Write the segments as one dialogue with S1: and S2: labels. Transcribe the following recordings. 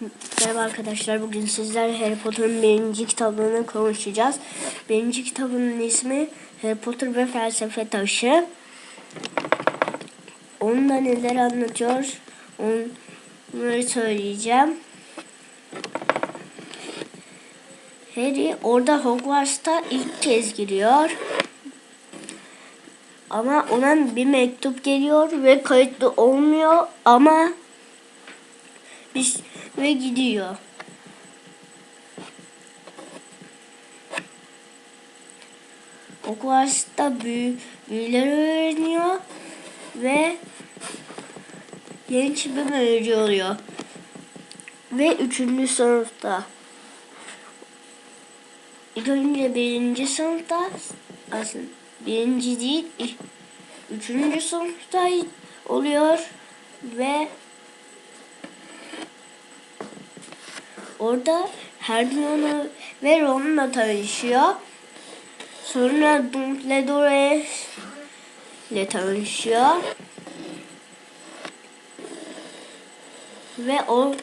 S1: Merhaba arkadaşlar. Bugün sizler Harry Potter'ın birinci kitabını konuşacağız. Birinci kitabının ismi Harry Potter ve Felsefe Taşı. Onda neler anlatıyor onları söyleyeceğim. Harry orada Hogwarts'ta ilk kez giriyor. Ama ona bir mektup geliyor ve kayıtlı olmuyor ama biz ve gidiyor. Hogwarts'ta büyü, büyüler öğreniyor ve genç bir büyücü oluyor. Ve üçüncü sınıfta. İlk önce birinci sınıfta aslında birinci değil üçüncü sınıfta oluyor ve Orada Hermione ve Ron'la tanışıyor. Sonra Dumbledore ile tanışıyor. Ve o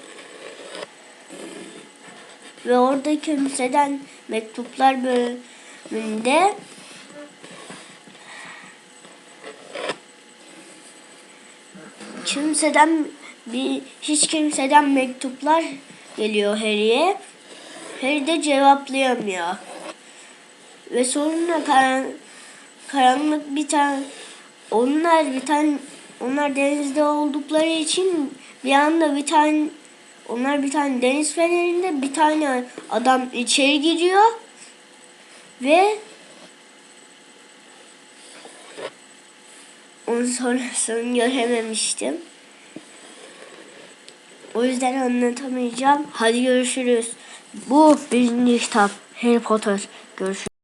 S1: ve orada kimseden mektuplar bölümünde kimseden bir hiç kimseden mektuplar geliyor Harry'e. Harry de cevaplayamıyor. Ve sonra karan, karanlık bir tane onlar bir tane onlar denizde oldukları için bir anda bir tane onlar bir tane deniz fenerinde bir tane adam içeri giriyor ve onun sonrasını görememiştim. O yüzden anlatamayacağım. Hadi görüşürüz. Bu birinci kitap. Harry Potter. Görüşürüz.